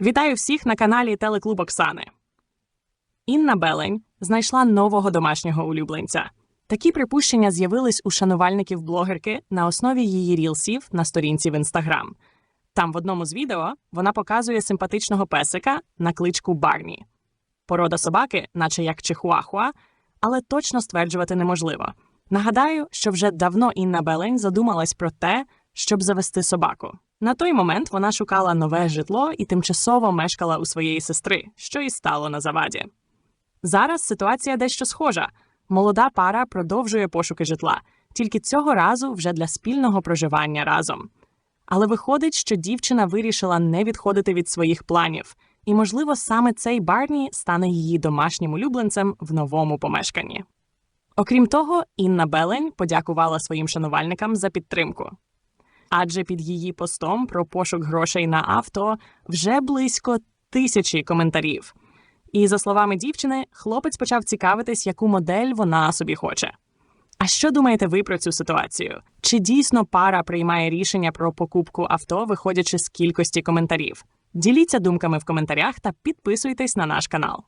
Вітаю всіх на каналі Телеклуб Оксани. Інна Белень знайшла нового домашнього улюбленця. Такі припущення з'явились у шанувальників блогерки на основі її рілсів на сторінці в інстаграм. Там в одному з відео вона показує симпатичного песика на кличку Барні. Порода собаки, наче як чихуахуа, але точно стверджувати неможливо. Нагадаю, що вже давно Інна Белень задумалась про те, щоб завести собаку. На той момент вона шукала нове житло і тимчасово мешкала у своєї сестри, що і стало на заваді. Зараз ситуація дещо схожа. Молода пара продовжує пошуки житла, тільки цього разу вже для спільного проживання разом. Але виходить, що дівчина вирішила не відходити від своїх планів, і, можливо, саме цей Барні стане її домашнім улюбленцем в новому помешканні. Окрім того, Інна Белень подякувала своїм шанувальникам за підтримку. Адже під її постом про пошук грошей на авто вже близько тисячі коментарів. І за словами дівчини, хлопець почав цікавитись, яку модель вона собі хоче. А що думаєте ви про цю ситуацію? Чи дійсно пара приймає рішення про покупку авто, виходячи з кількості коментарів? Діліться думками в коментарях та підписуйтесь на наш канал.